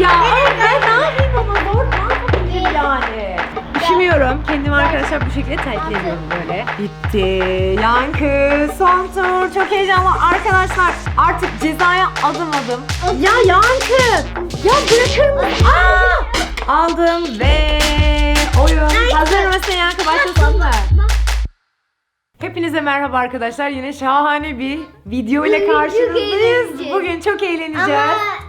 Ya ben ne yapayım ama zor ne yapabilirim yani? Üşümüyorum. Kendimi arkadaşlar bu şekilde terk ediyorum böyle. Bitti. Yankı son tur. Çok heyecanlı. Arkadaşlar artık cezaya adım adım. Ya Yankı. Ya bırakır mısın? Aa! Aldım ve oyun. Hazır mısın Yankı? Başlasın mı? Hepinize merhaba arkadaşlar. Yine şahane bir video ile karşınızdayız. Bugün çok eğleneceğiz. Ama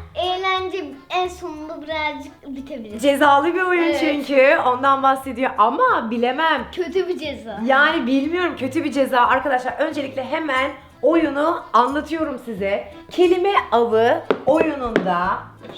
eğlence en sonunda birazcık bitebilir. Cezalı bir oyun Evet. çünkü. Ondan bahsediyor ama bilemem. Kötü bir ceza. Yani bilmiyorum kötü bir ceza. Arkadaşlar öncelikle hemen oyunu anlatıyorum size. Kelime avı oyununda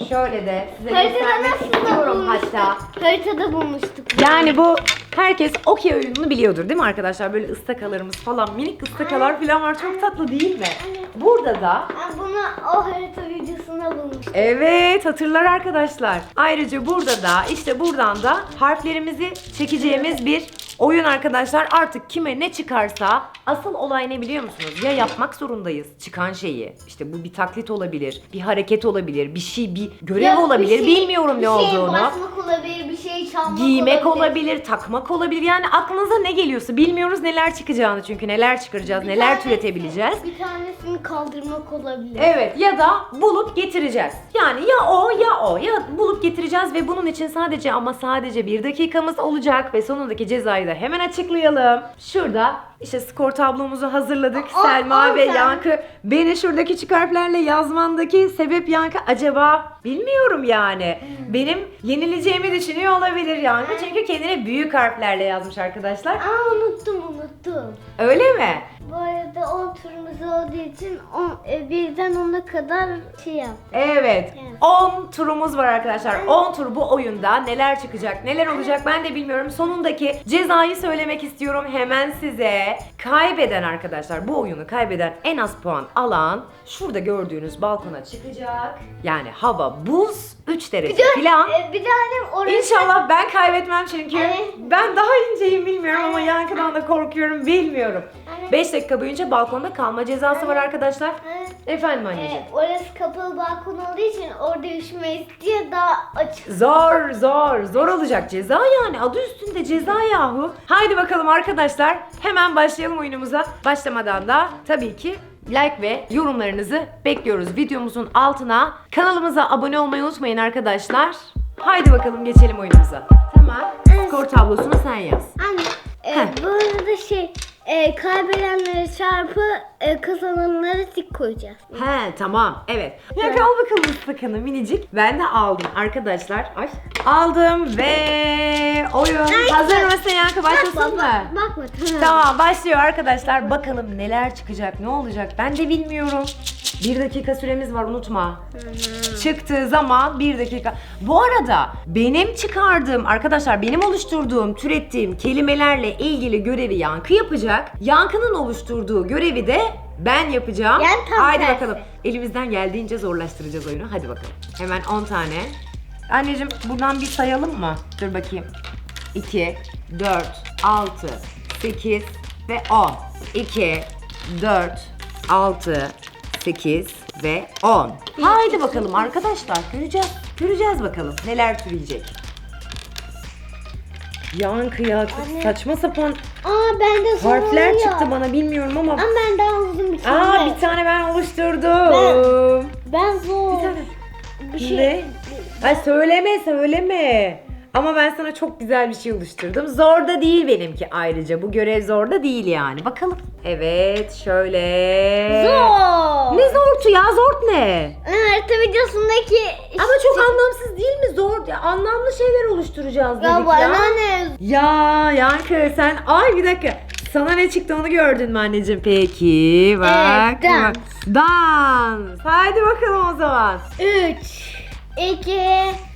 şöyle de size Haritada göstermek nasıl istiyorum bulmuştuk? hatta. Haritada bulmuştuk. Yani bu herkes okey oyununu biliyordur değil mi arkadaşlar? Böyle ıstakalarımız falan minik ıstakalar falan var. Çok tatlı değil mi? Burada da Ben bunu o harita videosunda bulmuştum. Evet hatırlar arkadaşlar. Ayrıca burada da işte buradan da harflerimizi çekeceğimiz bir oyun arkadaşlar. Artık kime ne çıkarsa asıl olay ne biliyor musunuz? Ya yapmak zorundayız çıkan şeyi. İşte bu bir taklit olabilir, bir hareket olabilir, bir şey, bir görev Ya bir olabilir. şey- Bilmiyorum ne Bir şey olduğunu. basmak olabilir, bir şey çalmak Giymek olabilir, takmak olabilir. Yani aklınıza ne geliyorsa bilmiyoruz neler çıkacağını çünkü neler çıkaracağız, Bir neler tanesi- türetebileceğiz. Bir tanesini kaldırmak olabilir. Evet ya da bulup getireceğiz. Yani ya o ya o ya bulup getireceğiz ve bunun için sadece ama sadece bir dakikamız olacak ve sonundaki cezayı da hemen açıklayalım. Şurada işte skor tablomuzu hazırladık. Aa, Selma aa, ve sen- Yankı beni şuradaki küçük harflerle yazmandaki sebep Yankı acaba bilmiyorum yani. Hmm. Benim yenileceğimi düşünüyor olabilir Yankı çünkü kendine büyük harflerle yazmış arkadaşlar. Aa unuttum unuttum. Öyle mi? Bu arada 10 turumuz olduğu için on, e, birden 10'a kadar şey yap. Evet. Evet. 10 turumuz var arkadaşlar. 10 tur bu oyunda neler çıkacak, neler olacak ben de bilmiyorum. Sonundaki cezayı söylemek istiyorum hemen size. Kaybeden arkadaşlar, bu oyunu kaybeden en az puan alan şurada gördüğünüz balkona çıkacak. Yani hava buz 3 derece falan. E, bir tane orası. İnşallah ben kaybetmem çünkü Evet. ben daha inceyim bilmiyorum ama yankıdan da korkuyorum bilmiyorum. Evet. 5 dakika boyunca balkonda kalma cezası var arkadaşlar. Evet. Efendim anneciğim. E, orası kapalı balkon olduğu için orada üşümeyiz diye daha açık. Zor zor zor olacak ceza yani adı üstünde ceza yahu. Haydi bakalım arkadaşlar hemen başlayalım oyunumuza. Başlamadan da tabii ki like ve yorumlarınızı bekliyoruz videomuzun altına. Kanalımıza abone olmayı unutmayın arkadaşlar. Haydi bakalım geçelim oyunumuza. Tamam. Skor tablosunu sen yaz. Anne, e, Heh. bu arada şey, e, kaybedenlere çarpı e, kazananlara tik koyacağız. He tamam evet. Ya al bakalım ıstakanı minicik. Ben de aldım arkadaşlar. Ay. Aldım ve oyun. Hazır mısın Yankı başlasın mı? Bakma tamam. Tamam başlıyor arkadaşlar. Bakalım neler çıkacak, ne olacak ben de bilmiyorum. Bir dakika süremiz var unutma. Çıktığı zaman bir dakika. Bu arada benim çıkardığım arkadaşlar benim oluşturduğum, türettiğim kelimelerle ilgili görevi Yankı yapacak. Yankı'nın oluşturduğu görevi de ben yapacağım. Yani tam Haydi tersi. bakalım. Elimizden geldiğince zorlaştıracağız oyunu. Hadi bakalım. Hemen 10 tane. Anneciğim buradan bir sayalım mı? Dur bakayım. 2, 4, 6, 8 ve 10. 2, 4, 6, 8 ve 10. Haydi bakalım arkadaşlar göreceğiz. Göreceğiz bakalım neler türeyecek. Yankı ya çok Anne. saçma sapan Aa bende zor harfler oluyor. çıktı bana bilmiyorum ama. Ama ben daha uzun bir tane. Aa bir tane ben oluşturdum. Ben zor. Bir tane. Bir şey. Ne? Ay söyleme söyleme. Ama ben sana çok güzel bir şey oluşturdum. Zor da değil benimki ayrıca. Bu görev zor da değil yani. Bakalım. Evet şöyle. Zor. Ne zortu ya? Zort ne? Harita videosundaki Ama çok anlamsız değil mi? Zor. Ya, anlamlı şeyler oluşturacağız dedik ya ya. bana ne? Ya Yankı sen ay bir dakika. Sana ne çıktı onu gördün mü anneciğim? Peki bak. Evet, dans. Dans. Haydi bakalım o zaman. 3 2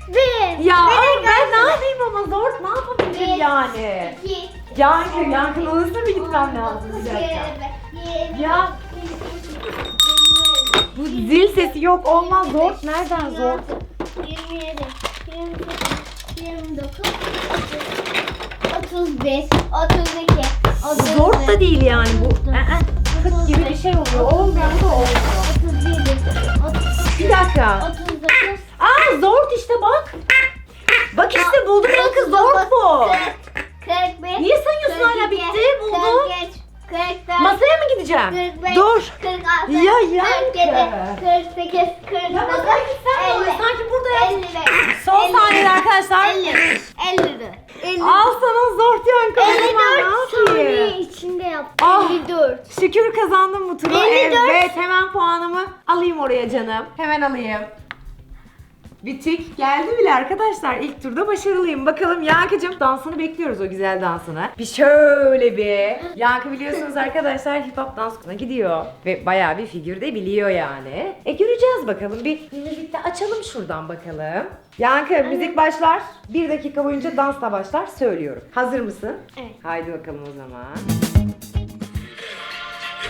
1 Ya ama ben ne yapayım ama zor ne yapabilirim Bir, yani? 2 Yankı, Yankı'nın hızlı bir gitmem lazım bir dakika. Ya bu zil sesi yok olmaz zor. Nereden zor? 27 28 29 35 32 33 Zor da değil yani bu. Ee, Kıt gibi bir şey oluyor. Olmuyor bu da olmuyor. 37 Bir dakika. 39 Aa zort işte bak. Bak işte buldum ya kız zort bu. 41. Niye sayıyorsun hala bitti? Buldum. 44, Masaya mı gideceğim? 45, Dur. 46, Ya Yankı. 47, 48, 49, masaya gitsem ne olur? 50, Sanki burada ya. Son 50, saniyede arkadaşlar. 50, 54, 54 Al sana zort Yankı. o zaman, saniye içinde yaptım. Ah. 54. Şükür kazandım bu turu. 54. Evet hemen puanımı alayım oraya canım. Hemen alayım. Bitik geldi bile arkadaşlar. İlk turda başarılıyım. Bakalım Yankı'cım dansını bekliyoruz o güzel dansını. Bir şöyle bir. Yankı biliyorsunuz arkadaşlar hip hop dansına gidiyor. Ve bayağı bir figür de biliyor yani. E göreceğiz bakalım. Bir müzikte açalım şuradan bakalım. Yankı müzik başlar. Bir dakika boyunca dans da başlar. Söylüyorum. Hazır mısın? Evet. Haydi bakalım o zaman.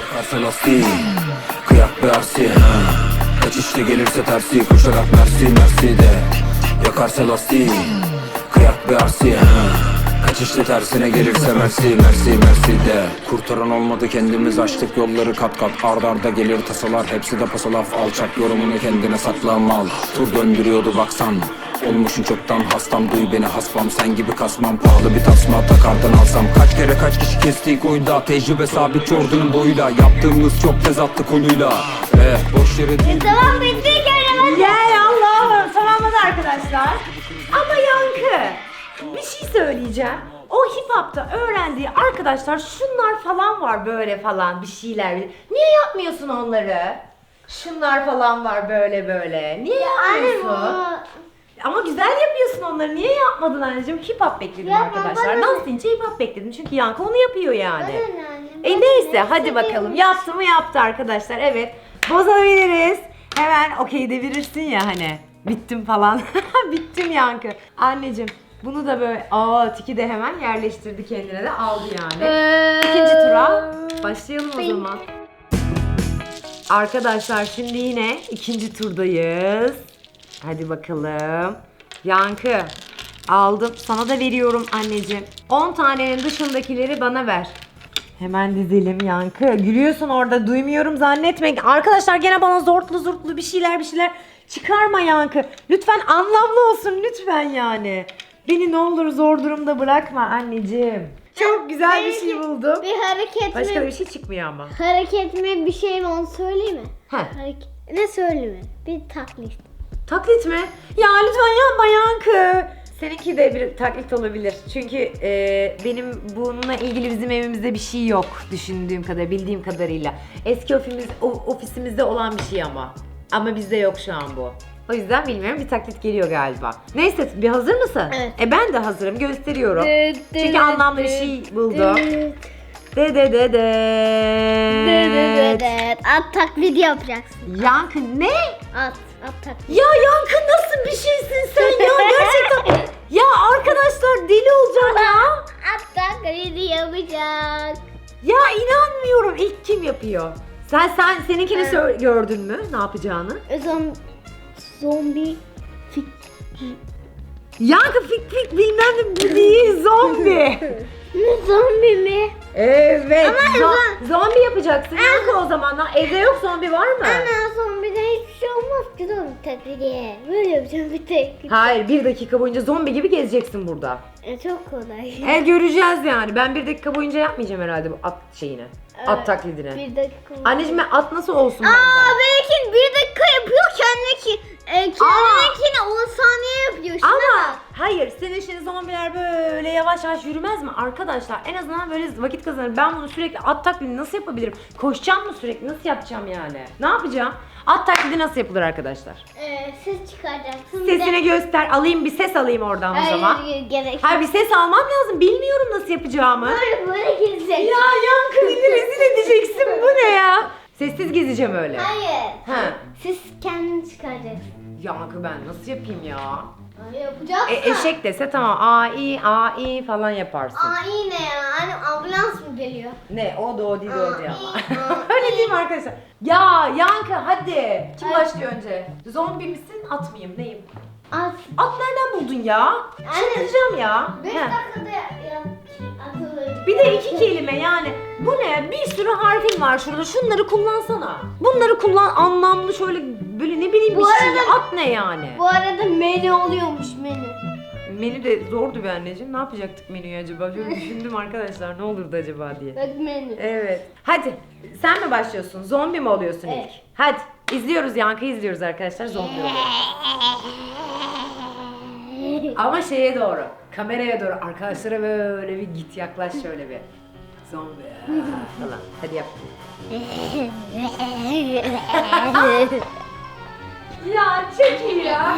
Yakarsa lastiği Kıyak arsi Kaç işte gelirse tersi Koşarak mersi mersi de. Yakarsa lastiği Kıyak be arsi. Kaç işte tersine gelirse mersi mersi mersi de. Kurtaran olmadı kendimiz açtık yolları kat kat. Ard arda gelir tasalar hepsi de pasalaf. Alçak yorumunu kendine sakla mal. Tur döndürüyordu baksan. Olmuşun çoktan hastam duy beni hasmam. Sen gibi kasmam pahalı bir tasma takardan alsam. Kaç kere kaç kişi kestik oyunda Tecrübe sabit Jordan'ın boyuyla. Yaptığımız çok tezatlı konuyla. Eh yere değil Tamam bitti gene Yay Allah'ım tamamladı arkadaşlar. Ama Yankı bir şey söyleyeceğim. O hip hop'ta öğrendiği arkadaşlar şunlar falan var böyle falan bir şeyler. Niye yapmıyorsun onları? Şunlar falan var böyle böyle. Niye yapmıyorsun? Ama güzel yapıyorsun onları. Niye yapmadın anneciğim? Hip hop bekledim Yapma, arkadaşlar. bana- Dans deyince hip hop bekledim. Çünkü Yankı onu yapıyor yani. Bana anne, E neyse ne? hadi bakalım. Yaptı mı yaptı arkadaşlar. Evet. Bozabiliriz. Hemen okey devirirsin ya hani. Bittim falan. Bittim yankı. Anneciğim bunu da böyle aa tiki de hemen yerleştirdi kendine de aldı yani. İkinci tura başlayalım o zaman. Arkadaşlar şimdi yine ikinci turdayız. Hadi bakalım. Yankı aldım. Sana da veriyorum anneciğim. 10 tanenin dışındakileri bana ver. Hemen dizelim Yankı. Gülüyorsun orada duymuyorum zannetme. Arkadaşlar gene bana zortlu zortlu bir şeyler bir şeyler çıkarma Yankı. Lütfen anlamlı olsun lütfen yani. Beni ne olur zor durumda bırakma anneciğim. Çok güzel bir şey buldum. Bir hareket Başka da mi? bir şey çıkmıyor ama. Hareket mi bir şey mi onu söyleyeyim mi? Hareket. Ne söyleyeyim mi? Bir taklit. Taklit mi? Ya lütfen yapma Yankı. Seninki de bir taklit olabilir. Çünkü e, benim bununla ilgili bizim evimizde bir şey yok düşündüğüm kadar, bildiğim kadarıyla. Eski ofimiz, ofisimizde olan bir şey ama. Ama bizde yok şu an bu. O yüzden bilmiyorum bir taklit geliyor galiba. Neyse bir hazır mısın? Evet. E ben de hazırım gösteriyorum. Dıt Çünkü dıt anlamlı bir şey buldum. Dıt De de de de. dıt dıt dıt. At taklidi yapacaksın. Yankı ne? At. Taklidi. Ya Yankı nasıl bir şeysin sen ya gerçekten. ya arkadaşlar deli olacağım ya. At taklidi yapacak. Ya inanmıyorum ilk kim yapıyor? Sen sen seninkini sö- gördün mü ne yapacağını? Zom zombi fik. Yankı fik fik bilmem ne değil zombi. Ne zombi mi? evet. Ama zo- zombi yapacaksın Yankı o zaman. Lan Evde yok zombi var mı? Ana zombiden hiçbir şey olmaz ki zombi taklidi. Böyle yapacağım bir tek. Hayır bir dakika boyunca zombi gibi gezeceksin burada. E, çok kolay. E göreceğiz yani. Ben bir dakika boyunca yapmayacağım herhalde bu at şeyini. At Evet. taklidini. Bir dakika. Anneciğim ben at nasıl olsun Aa bende? belki bir dakika yapıyor kendineki. E, kendininkini 10 saniye yapıyor. Şuna Ama bak. Hayır senin şimdi zombiler böyle yavaş yavaş yürümez mi arkadaşlar? En azından böyle vakit kazanır. Ben bunu sürekli at taklidi nasıl yapabilirim? Koşacağım mı sürekli? Nasıl yapacağım yani? Ne yapacağım? At taklidi nasıl yapılır arkadaşlar? E, ses çıkaracaksın. Sesini göster. Alayım bir ses alayım oradan o Hayır, zaman. hayır, gerek Hayır bir ses almam lazım. Bilmiyorum nasıl yapacağımı. Böyle böyle gezecek. Ya yankı beni rezil edeceksin. Bu ne ya? Sessiz gezeceğim öyle. Hayır. Ha. Siz kendini çıkaracaksın. Yankı ben nasıl yapayım ya? Öyle yapacaksın. E, eşek dese tamam a i a i falan yaparsın. İyi ne ya? Hani ambulans mı geliyor? Ne o da o değil o değil ama. Öyle değil mi arkadaşlar? Ya Yankı hadi. Kim başlıyor önce? Zombi misin at mıyım neyim? At. At nereden buldun ya? Çıldıracağım ya. 5 He. dakikada ya, atılır. Bir de iki kelime yani. Bu ne? Bir sürü harfin var şurada. Şunları kullansana. Bunları kullan anlamlı şöyle böyle ne bileyim Bu bir şey. arada- At ne yani? Bu arada menü oluyormuş menü. menü de zordu be anneciğim. Ne yapacaktık menüyü acaba? Şöyle düşündüm arkadaşlar ne olurdu acaba diye. Bak menü. Evet. Hadi sen mi başlıyorsun? Zombi mi oluyorsun Evet. ilk? Hadi. İzliyoruz Yankı izliyoruz arkadaşlar zombi oluyor. Ama şeye doğru. Kameraya doğru. Arkadaşlara böyle bir git yaklaş şöyle bir. Zombi falan. Hadi yap. Ya çok iyi ya.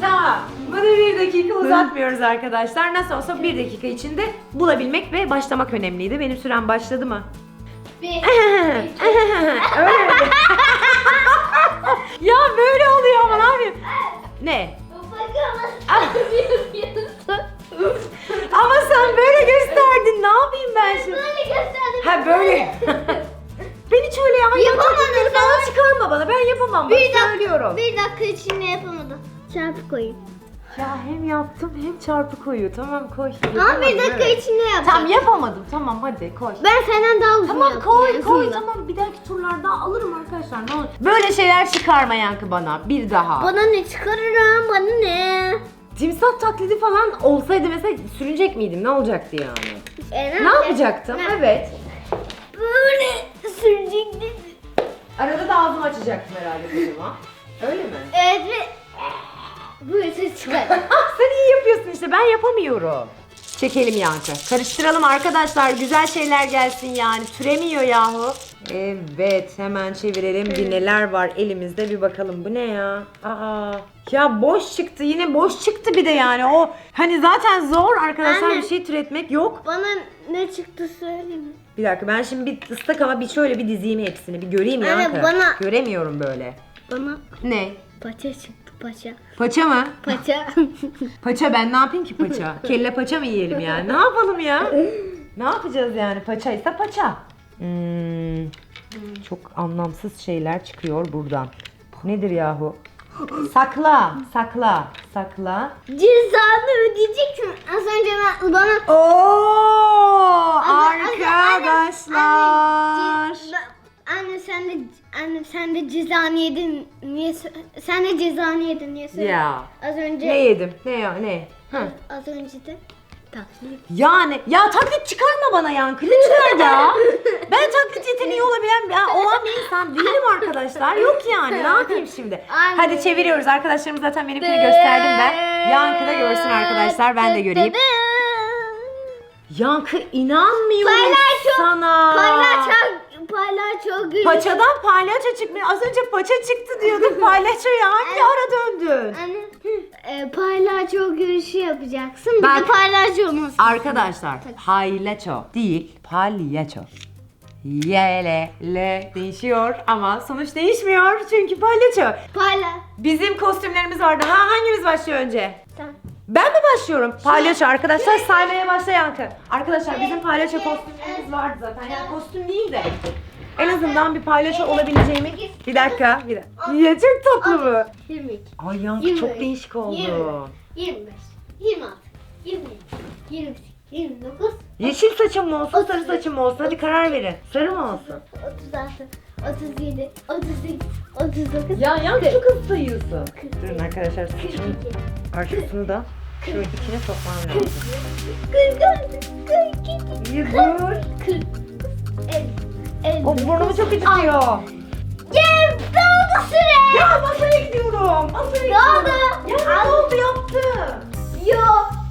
tamam. Bunu bir dakika uzatmıyoruz arkadaşlar. Nasıl olsa bir dakika içinde bulabilmek ve başlamak önemliydi. Benim sürem başladı mı? Bir. Öyle mi? ya böyle oluyor ama ne yapayım? Ne? Ama sen böyle gösterdin. Ne yapayım ben şimdi? Böyle gösterdim. Ha böyle. ben hiç öyle. Yapamadın Yapamadın falan çıkarma bana. Ben yapamam. Bak Bir dakika, söylüyorum. bir dakika içinde yapamadım. Çarpı koyayım. Ya hem yaptım hem çarpı koyuyor. Tamam koy. Ama bir dakika içinde yapacağım. Tamam yapamadım. Tamam hadi koy. Ben senden daha uzun Tamam yaptım koy en koy tamam bir dahaki turlarda alırım arkadaşlar ne olur. Böyle şeyler çıkarma Yankı bana bir daha. Bana ne çıkarırım bana ne? Timsah taklidi falan olsaydı mesela sürünecek miydim ne olacaktı yani? E, Ne yapacaktım? Ne? Evet. Böyle sürecektim. Arada da ağzımı açacaktım herhalde kocaman. Öyle mi? Evet ve böyle çıkar. Ah sen iyi yapıyorsun işte ben yapamıyorum. Çekelim Yankı. Karıştıralım arkadaşlar. Güzel şeyler gelsin yani. Türemiyor yahu. Evet hemen çevirelim. Bir neler var elimizde bir bakalım. Bu ne ya? Aa. Ya boş çıktı. Yine boş çıktı bir de yani. O hani zaten zor arkadaşlar Anne. bir şey türetmek yok. bana ne çıktı söyleyeyim mi? Bir dakika ben şimdi bir ıslak ama bir şöyle bir dizeyim hepsini. Bir göreyim Anne, Yankı. bana- Göremiyorum böyle. Bana Ne? paça çıktı paça. Paça mı? Paça. Paça ben ne yapayım ki paça? Kelle paça mı yiyelim yani? Ne yapalım ya? ne yapacağız yani? Paçaysa paça. Hmm, çok anlamsız şeyler çıkıyor buradan. Nedir yahu? Sakla, sakla, sakla. Cezanı ödeyeceksin. Az önce ben bana Oo, Anne, anne, arkadaşlar. Anne, ce- anne sen de anne sen de cezanı yedin. Niye sö- sen de cezanı yedin niye söyledin? Ya. Az önce Ne yedim? Ne ya? Ne? Hı. az önce de taklit. Yani ya taklit çıkarma bana yankı lütfen ya. Ben taklit yeteneği olabilen ya, olan bir insan değilim arkadaşlar. Yok yani ne yapayım şimdi. Anne. Hadi çeviriyoruz arkadaşlarım zaten benimkini gösterdim ben. Yankı da görsün arkadaşlar ben de göreyim. Yankı inanmıyorum Palyaço, sana. Palyaço palyaço gül. Paçadan palyaço çıkmıyor. Az önce paça çıktı diyordun. Palyaçoya hangi ara döndün? Anne, e, palyaço görüşü yapacaksın. Bir Bak. de palyaçomuz. Arkadaşlar palyaço değil palyaço. Yele le değişiyor ama sonuç değişmiyor çünkü palyaço. Palya. Bizim kostümlerimiz vardı. Ha hangimiz başlıyor önce? Ben mi başlıyorum? Palyaço arkadaşlar saymaya başla Yankı. Arkadaşlar bizim palyaço kostümlerimiz vardı zaten. Yani kostüm değil de. En azından bir palyaço olabileceğimi... Bir dakika, bir dakika. Ya çok tatlı bu. 22. Ay Yankı çok değişik oldu. yirmi, 25, 26, 27, 28, 29, Yeşil saçım mı olsun, sarı saçım mı olsun? Hadi karar verin. Sarı mı olsun? 36, 37, 38, 39, Ya Yankı çok hızlı sayıyorsun. Durun arkadaşlar 42, saçımın arkasını da şöyle içine sokmam lazım. 44, 42, İyi dur. 40, 50, 50. O burnumu çok acıtıyor. Cem, doldu süre. Ya masaya gidiyorum. Masaya Ne gidiyorum. oldu? Ya ne oldu yaptım. Yo,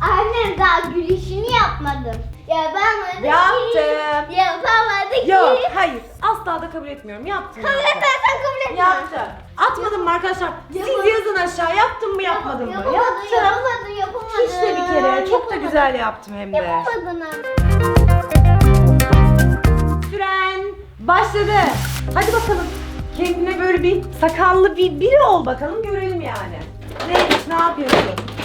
annem daha gülüşünü yapmadım. Yapamadı Yaptım. ki. Yapamadı ki. Yok hayır asla da kabul etmiyorum. Yaptım. Kabul etmezsen kabul etme. Yaptım. Atmadım mı arkadaşlar? Siz Yapamadım. yazın aşağı. Yaptım mı yapmadım mı? Yapamadın, Yaptım. yapamadın, yapamadın. İşte bir kere. Çok da güzel yaptım hem de. Yapamadın. Süren başladı. Hadi bakalım. Kendine böyle bir sakallı bir biri ol bakalım görelim yani. Ne, ne yapıyorsun?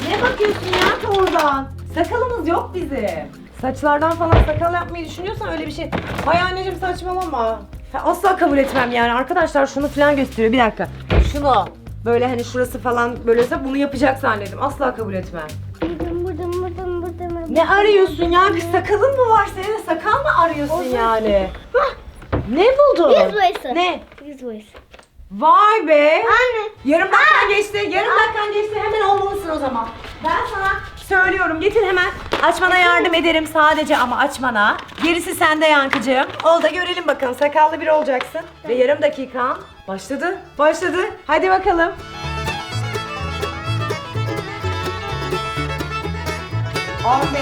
Ne bakıyorsun ya oradan? Sakalımız yok bizim. Saçlardan falan sakal yapmayı düşünüyorsan öyle bir şey. Hay anneciğim saçmalama. Asla kabul etmem yani. Arkadaşlar şunu falan gösteriyor. Bir dakika. Şunu. Böyle hani şurası falan böylese bunu yapacak zannettim. Asla kabul etmem. Buradan, buradan, buradan, buradan. Ne arıyorsun ya? Bir sakalın mı var senin? Sakal mı arıyorsun yani? Hah, ne buldun? Yüz boyası. Ne? Yüz boyası. Vay be. Anne. Yarım dakikan geçti. Yarım dakikan geçti. Hemen olmalısın o zaman. Ben sana Söylüyorum getir hemen. Açmana yardım ederim sadece ama açmana. Gerisi sende Yankıcığım. Ol da görelim bakalım. Sakallı biri olacaksın. Ve yarım dakikan başladı. Başladı. Hadi bakalım. 15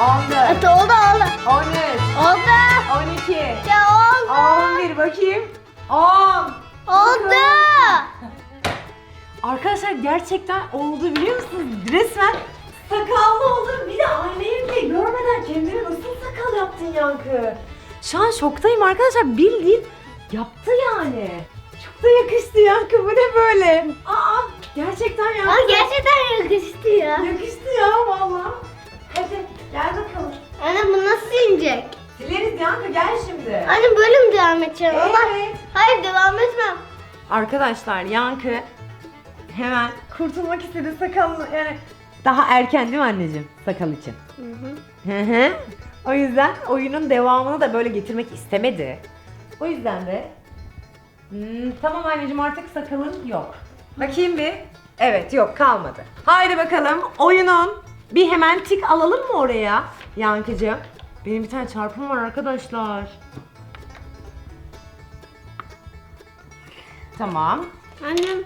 14 Hadi oldu oldu. 13 Oldu. 12 Ya oldu. 11 bakayım. 10 Oldu. Arkadaşlar gerçekten oldu biliyor musunuz? Resmen sakallı oldum. Bir de aynayı bile görmeden kendine nasıl sakal yaptın Yankı? Şu an şoktayım arkadaşlar. Bildiğin yaptı yani. Çok da yakıştı Yankı. Bu ne böyle? Aa gerçekten Yankı. Aa, gerçekten yakıştı ya. Yakıştı ya valla. Hadi gel bakalım. Anne bu nasıl inecek? Sileriz Yankı gel şimdi. Anne böyle mi devam edeceğim? Ama Evet. hayır devam etmem. Arkadaşlar Yankı hemen kurtulmak istedi sakallı yani daha erken değil mi anneciğim sakal için? Hı hı. o yüzden oyunun devamını da böyle getirmek istemedi. O yüzden de Hmm, tamam anneciğim artık sakalın yok. Bakayım bir. Evet yok kalmadı. Haydi bakalım oyunun bir hemen tik alalım mı oraya Yankıcığım? Benim bir tane çarpım var arkadaşlar. Tamam. Annem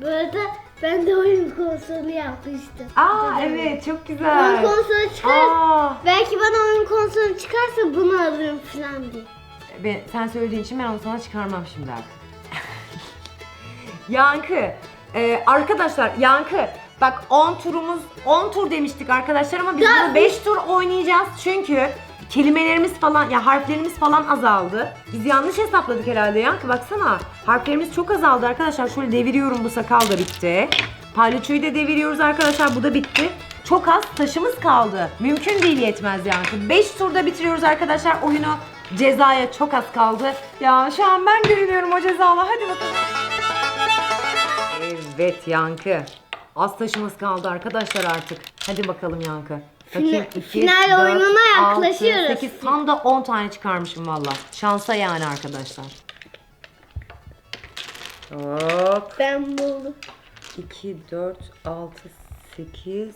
bu arada ben de oyun konsolu yapmıştım. Aa evet çok Oyun güzel. konsolu çıkar. Aa, Belki bana oyun konsolu çıkarsa bunu alırım falan diye. ben, sen söylediğin için ben onu sana çıkarmam şimdi artık. Yankı. e, arkadaşlar Yankı. Bak 10 turumuz 10 tur demiştik arkadaşlar ama biz bunu 5 tur oynayacağız çünkü kelimelerimiz falan ya harflerimiz falan azaldı. Biz yanlış hesapladık herhalde Yankı baksana. Harflerimiz çok azaldı arkadaşlar. Şöyle deviriyorum bu sakal da bitti. Palyaçoyu da deviriyoruz arkadaşlar bu da bitti. Çok az taşımız kaldı. Mümkün değil yetmez Yankı. 5 turda bitiriyoruz arkadaşlar oyunu. Cezaya çok az kaldı. Ya şu an ben görünüyorum o cezala. Hadi bakalım. Evet Yankı. Az taşımız kaldı arkadaşlar artık. Hadi bakalım Yankı. Final- final oyununa yaklaşıyoruz. 8 tam da 10 tane çıkarmışım valla. Şansa yani arkadaşlar. Hop. Ben buldum. 2, 4, 6, 8,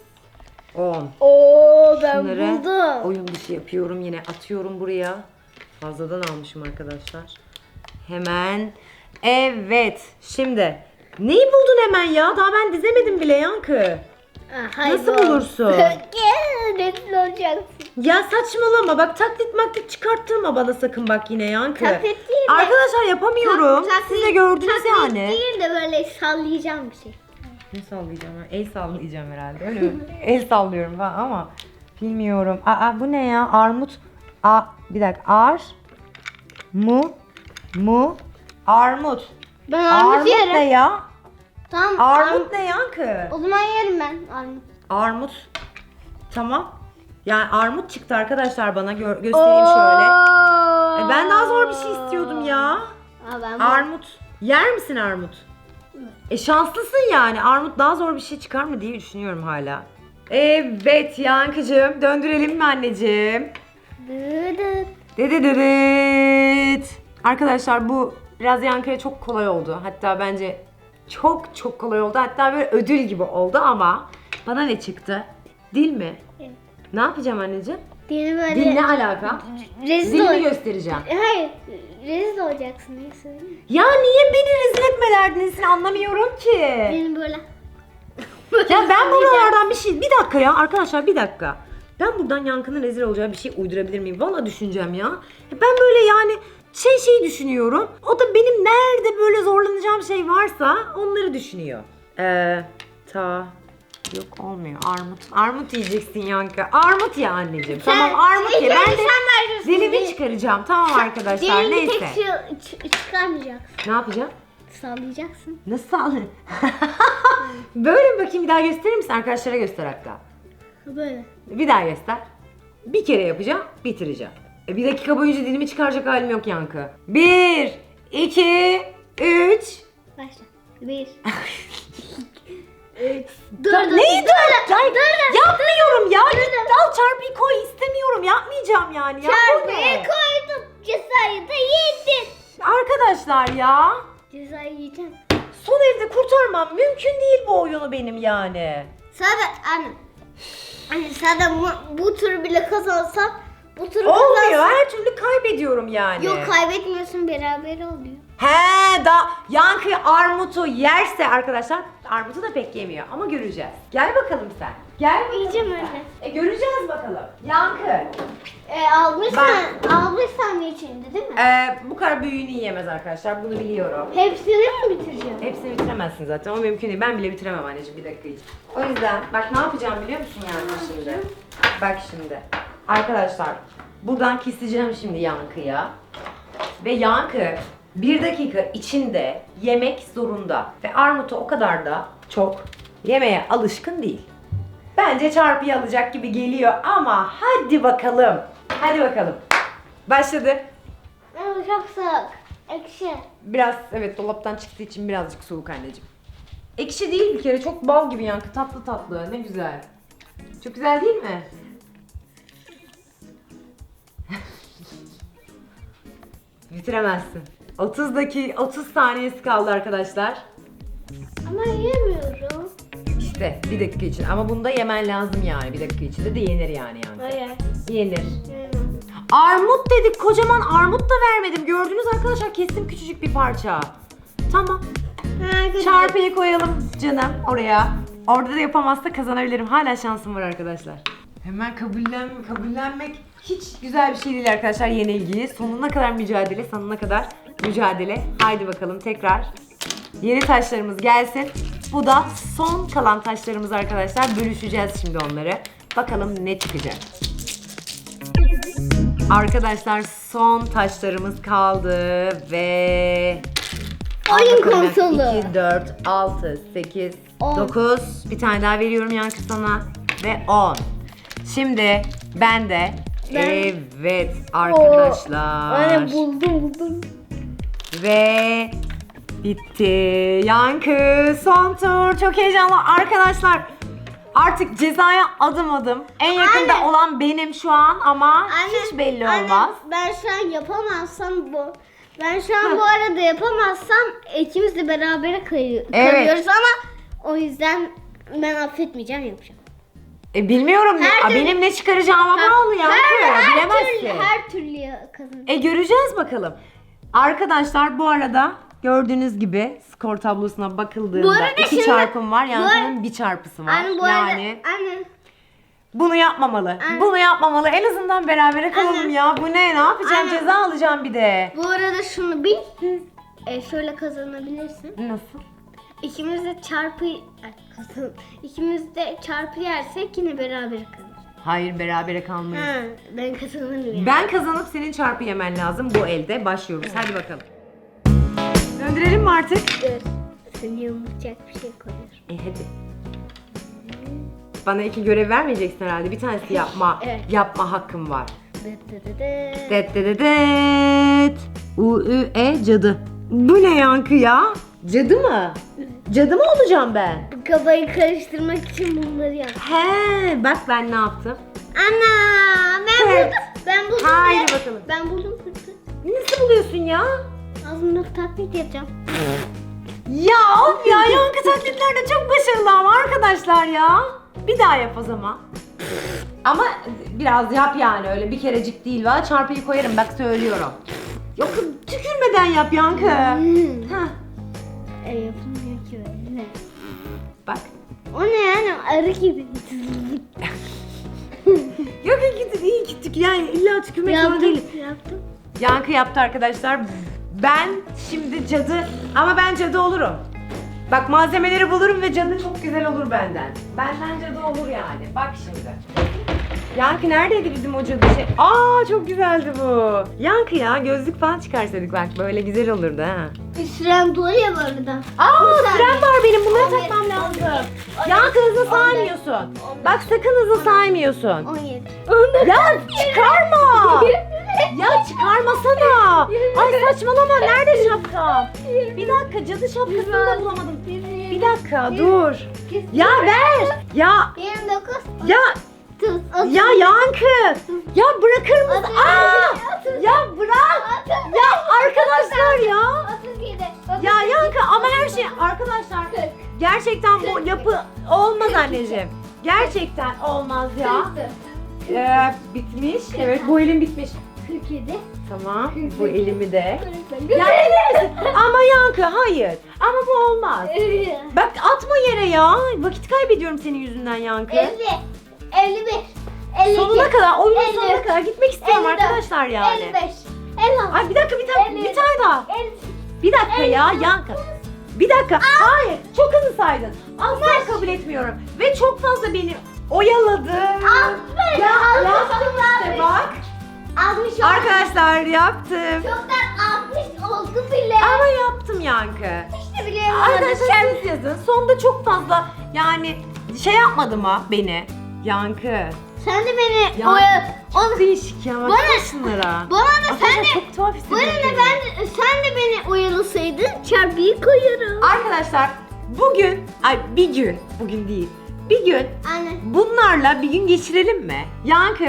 10. Oo ben Bunları buldum. oyun dışı yapıyorum yine atıyorum buraya. Fazladan almışım arkadaşlar. Hemen. Evet. Şimdi. Neyi buldun hemen ya? Daha ben dizemedim bile Yankı. Nasıl bu. bulursun? Gel rezil olacaksın. Ya saçmalama bak taklit maklit çıkarttırma bana sakın bak yine Yankı. Taklit değil de- Arkadaşlar yapamıyorum. Tak- Siz de gördünüz taklit yani. değil de böyle sallayacağım bir şey. Ne sallayacağım ben? El sallayacağım herhalde. Öyle mi? El sallıyorum ben ama bilmiyorum. Aa bu ne ya? Armut. A bir dakika. Ar mu mu armut. Ben armut, Armut yerim. ne ya? Tamam. Armut ne yankı? O zaman yerim ben armut. Armut. Tamam. Yani armut çıktı arkadaşlar bana gö- göstereyim şöyle. E, ben daha zor bir şey istiyordum ya. Aa, ben Armut. Yer misin armut? E şanslısın yani. Armut daha zor bir şey çıkar mı diye düşünüyorum hala. Evet Yankıcığım. Döndürelim mi anneciğim? Dıdıt. Dedededet. Arkadaşlar bu biraz Yankı'ya çok kolay oldu. Hatta bence çok çok kolay oldu. Hatta böyle ödül gibi oldu ama bana ne çıktı? Dil mi? Evet. Ne yapacağım anneciğim? Dili böyle Dil ne alaka? rezil Dilimi ol- göstereceğim. Hayır. Rezil olacaksın. Ya niye beni rezil etme derdinizin anlamıyorum ki. Benim böyle. Ya ben buralardan bir şey... Bir dakika ya arkadaşlar bir dakika. Ben buradan Yankı'nın rezil olacağı bir şey uydurabilir miyim? Valla düşüneceğim ya. Ben böyle yani şey şey düşünüyorum. O da benim nerede böyle zorlanacağım şey varsa onları düşünüyor. Eee ta yok olmuyor armut. Armut yiyeceksin Yankı. Armut ya anneciğim. tamam armut ye. Ben de sen vereceksin. dilimi çıkaracağım. Tamam arkadaşlar Dilini neyse. tek ç- çıkarmayacaksın. Ne yapacağım? Sallayacaksın. Nasıl alır? böyle mi bakayım bir daha gösterir misin? Arkadaşlara göster hatta. Böyle. Bir daha göster. Bir kere yapacağım, bitireceğim. E bir dakika boyunca dilimi çıkaracak halim yok Yankı. Bir, iki, üç. Başla. Bir. Üç. Dur dur. Neyi dur? Dur. Ay, dur. Yapmıyorum ya. Git al çarpıyı koy. İstemiyorum. Yapmayacağım yani. Ya bu Çarpıyı koydum. Cezayı da yedin. Arkadaşlar ya. Cezayı yiyeceğim. Son evde kurtarmam mümkün değil bu oyunu benim yani. Sana anne. Anne sen de bu, bu tur bile kazansan bu turu Olmuyor. kazansan. Her türlü kaybediyorum yani. Yok kaybetmiyorsun beraber oluyor. He da yankı armutu yerse arkadaşlar armutu da pek yemiyor ama göreceğiz. Gel bakalım sen. Gel bakalım Yiyeceğim sen. öyle. E göreceğiz bakalım. Yankı. E, almışsan, almışsan içinde değil mi? E, bu kadar büyüğünü yiyemez arkadaşlar. Bunu biliyorum. Hepsini mi bitireceğim? Hepsini bitiremezsin zaten. O mümkün değil. Ben bile bitiremem anneciğim bir dakika için. O yüzden bak ne yapacağım biliyor musun yani şimdi? Bak şimdi. Arkadaşlar buradan keseceğim şimdi yankıya. Ve yankı bir dakika içinde yemek zorunda. Ve armutu o kadar da çok yemeye alışkın değil. Bence çarpıyı alacak gibi geliyor ama hadi bakalım. Hadi bakalım. Başladı. Ama çok soğuk. Ekşi. Biraz evet dolaptan çıktığı için birazcık soğuk anneciğim. Ekşi değil bir kere çok bal gibi yankı tatlı tatlı ne güzel. Çok güzel değil mi? Bitiremezsin. 30 dakika 30 saniyesi kaldı arkadaşlar. Ama yemiyorum. İşte bir dakika için ama bunu da yemen lazım yani bir dakika içinde de yenir yani yani. Hayır. Yenir. Yemem. Armut dedik kocaman armut da vermedim gördünüz arkadaşlar kestim küçücük bir parça. Tamam. Ha, Çarpıyı koyalım canım oraya. Orada da yapamazsa kazanabilirim. Hala şansım var arkadaşlar. Hemen kabullen kabullenmek hiç güzel bir şey değil arkadaşlar yenilgiyi. Sonuna kadar mücadele, sonuna kadar mücadele. Haydi bakalım tekrar. Yeni taşlarımız gelsin. Bu da son kalan taşlarımız arkadaşlar. Bölüşeceğiz şimdi onları. Bakalım ne çıkacak. Arkadaşlar son taşlarımız kaldı ve Oyun konsolu. 2, 4, 6, 8, On. 9. Bir tane daha veriyorum yankı sana. Ve 10. Şimdi ben de Ben- evet arkadaşlar. Anne buldum buldum. Ve bitti. Yankı son tur. Çok heyecanlı arkadaşlar. Artık cezaya adım adım. En yakında Anne. olan benim şu an ama hiç belli anne, olmaz. ben şu an yapamazsam bu. Ben şu an bu arada yapamazsam ikimiz de beraber Evet. kalıyoruz ama o yüzden ben affetmeyeceğim yapacağım. E, bilmiyorum Her Aa, türlü- benim ne çıkaracağıma bağlı Yankı. her, Bilemezsin. türlü, her türlü kazan. E göreceğiz bakalım. Arkadaşlar bu arada gördüğünüz gibi skor tablosuna bakıldığında Bu arada iki şimdi- çarpım var, bu Yankı'nın bir çarpısı var. Anne bu arada yani anne bunu yapmamalı. Anne. Bunu yapmamalı. En azından berabere kalalım Anne. ya. Bu ne? Ne yapacağım? Anne. Ceza alacağım bir de. bu arada şunu bil. E, şöyle kazanabilirsin. Nasıl? İkimiz de çarpı kazan. İkimiz de çarpı yersek yine beraber kazanırız. Hayır berabere kalmayız. Ha, ben kazanırım. Ben kazanıp senin çarpı yemen lazım bu elde. Başlıyoruz. Hadi bakalım. Döndürelim mi artık? Dur. Seni yumurtacak bir şey koyuyorum. E hadi. Bana iki görev vermeyeceksin herhalde. Bir tanesi yapma. Evet. Yapma hakkım var. Det det det. U ü e cadı. Bu ne yankı ya? Cadı mı? Cadı mı olacağım ben? Kafayı karıştırmak için bunları yap. He, bak ben ne yaptım. Ana ben Evet. buldum. Ben buldum. Haydi ya. bakalım. Ben buldum pıt. Nasıl buluyorsun ya? Ağzımda taklit yapacağım. Ya of ya yankı taklitlerde çok başarılı ama arkadaşlar ya. Bir daha yap o zaman. Ama biraz yap yani öyle bir kerecik değil. Valla çarpıyı koyarım bak söylüyorum. Yok tükürmeden yap yankı. Hmm. Heh, E, öyle. Bak. O ne yani arı gibi. Yok iyi iyi ki tük yani illa tükürmek zorunda yaptım. değilim. Yaptım. Yankı yaptı arkadaşlar. Ben şimdi cadı ama ben cadı olurum. Bak malzemeleri bulurum ve cadı çok güzel olur benden. Benden cadı olur yani. Bak şimdi. Yankı neredeydi bizim cadı şey? Aa çok güzeldi bu. Yankı ya gözlük falan çıkarsaydık bak böyle güzel olurdu ha. Sürem doluyor bu arada. Aa Bir saniye. süren var benim bunları On yedi, takmam on lazım. yedi, Yankı hızlı on yedi, saymıyorsun. on yedi. Bak sakın hızlı saymıyorsun. 17. Ya çıkarma. Ya çıkarmasana. Ay saçmalama nerede şapkam? Bir dakika cadı şapkasını da bulamadım. Bir dakika dur. Ya ver. Ya 29. ya Tut. ya yankı. Ya bırakır mısın? Aa! Ya bırak. Ya arkadaşlar ya. 37. Ya yankı ama her şey arkadaşlar gerçekten bu yapı olmaz anneciğim. Gerçekten olmaz ya. Ee, bitmiş. Evet bu elim bitmiş. 47. Tamam. Bu elimi de. 48. Ya? Ama Yankı hayır. Ama bu olmaz. Bak atma yere ya. Vakit kaybediyorum senin yüzünden Yankı. 50. 51. 52. Sonuna kadar, oyunun elli, sonuna kadar gitmek istiyorum 54, arkadaşlar yani. 55. 56. Ay bir dakika bir dakika elli, bir tane daha. 50. Bir dakika ya Yankı. Bir dakika. Hayır. Çok hızlı saydın. Asla kabul etmiyorum. Ve çok fazla beni oyaladın. Altmış. Ya Altmış. yaptım işte bak. 60 oldu. Arkadaşlar yaptım. Çoktan 60 oldu bile. Ama yaptım Yankı. İşte biliyorum. Arkadaşlar siz yazın. Sonda çok fazla yani şey yapmadı mı beni? Yankı. Sen de beni Ya. oya... Onu... Değişik ya. Bana- Bana şunlara. Bana da sen Arkadaşlar de... çok tuhaf Bana hissediyorum. ne ben sen de beni oyalasaydın çarpıyı koyarım. Arkadaşlar bugün, ay bir gün, bugün değil. Bir gün Anne. bunlarla bir gün geçirelim mi? Yankı.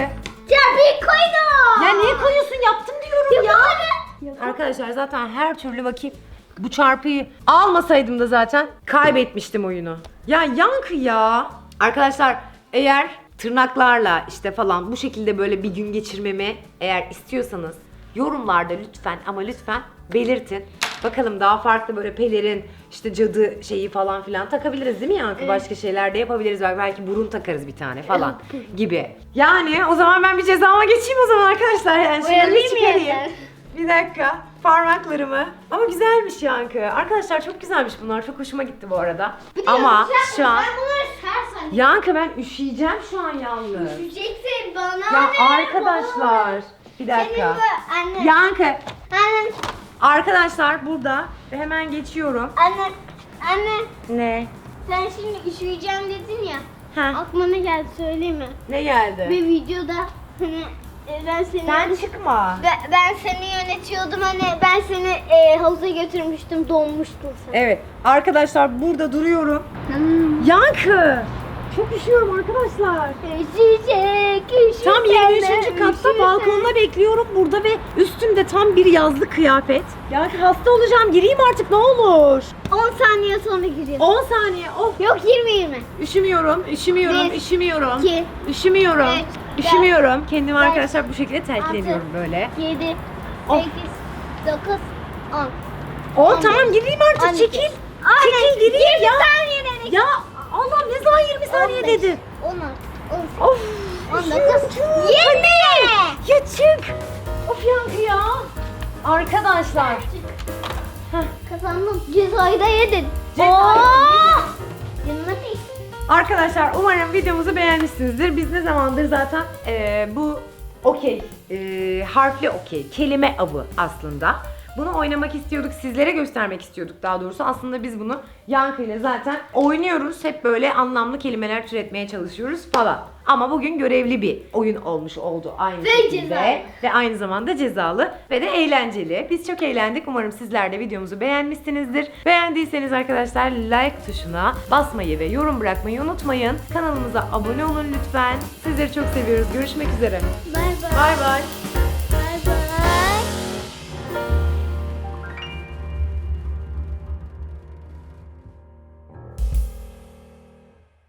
Çarpıyı koydum. Ya niye koyuyorsun? Yaptım diyorum ya. Arkadaşlar zaten her türlü bakayım. Bu çarpıyı almasaydım da zaten kaybetmiştim oyunu. Ya yankı ya. Arkadaşlar eğer tırnaklarla işte falan bu şekilde böyle bir gün geçirmemi eğer istiyorsanız yorumlarda lütfen ama lütfen belirtin. Bakalım daha farklı böyle pelerin işte cadı şeyi falan filan takabiliriz değil mi Yankı? Başka şeyler de yapabiliriz. Belki, belki burun takarız bir tane falan gibi. Yani o zaman ben bir cezama geçeyim o zaman arkadaşlar. Yani şimdi bir çıkarayım. Bir dakika. Parmaklarımı. Ama güzelmiş Yankı. Arkadaşlar çok güzelmiş bunlar. Çok hoşuma gitti bu arada. Biliyorum, Ama şu an... Ben bunları sersen. Yankı ben üşüyeceğim şu an yalnız. Düşeceksin bana Ya ne? arkadaşlar. Bir Senin dakika. bu anne. Yankı. Anne. Arkadaşlar burada. Ve hemen geçiyorum. Anne. Anne. Ne? Sen şimdi üşüyeceğim dedin ya. Ha. Aklıma ne geldi söyleyeyim mi? Ne geldi? Bir videoda hani ben seni Sen çıkma. ben, ben seni yönetiyordum hani ben seni e, havuza götürmüştüm donmuştun sen. Evet. Arkadaşlar burada duruyorum. Hmm. Yankı. Çok üşüyorum arkadaşlar. Üşüyecek, üşüyecek. Tam 23. katta balkonda bekliyorum burada ve üstümde tam bir yazlık kıyafet. Ya hasta olacağım gireyim artık ne olur. 10 saniye sonra giriyorsun. 10 saniye of. Yok 20 20. Üşümüyorum, üşümüyorum, Bir, üşümüyorum. iki, üşümüyorum. üç, üşümüyorum. Kendimi beş, arkadaşlar bu şekilde telkin altı, ediyorum böyle. 7 Of. 8 9 10. O tamam gireyim artık on çekil. Anne, Çekil gireyim 20 ya. saniye dedik. Ya Allah ne zaman 20 saniye 15, dedi. 16 18 Of. 19 üşüyorum çok. 20. Ya çık. Of yankı ya. Arkadaşlar. Kazandım. Cezayı da yedin. Değil. Arkadaşlar umarım videomuzu beğenmişsinizdir. Biz ne zamandır zaten eee, bu okey, eee, harfli okey, kelime avı aslında. Bunu oynamak istiyorduk, sizlere göstermek istiyorduk daha doğrusu. Aslında biz bunu Yankı ile zaten oynuyoruz. Hep böyle anlamlı kelimeler türetmeye çalışıyoruz falan. Ama bugün görevli bir oyun olmuş oldu aynı Ve şekilde. cezalı. Ve aynı zamanda cezalı ve de eğlenceli. Biz çok eğlendik. Umarım sizler de videomuzu beğenmişsinizdir. Beğendiyseniz arkadaşlar like tuşuna basmayı ve yorum bırakmayı unutmayın. Kanalımıza abone olun lütfen. Sizleri çok seviyoruz. Görüşmek üzere. Bay bay. Bay bay.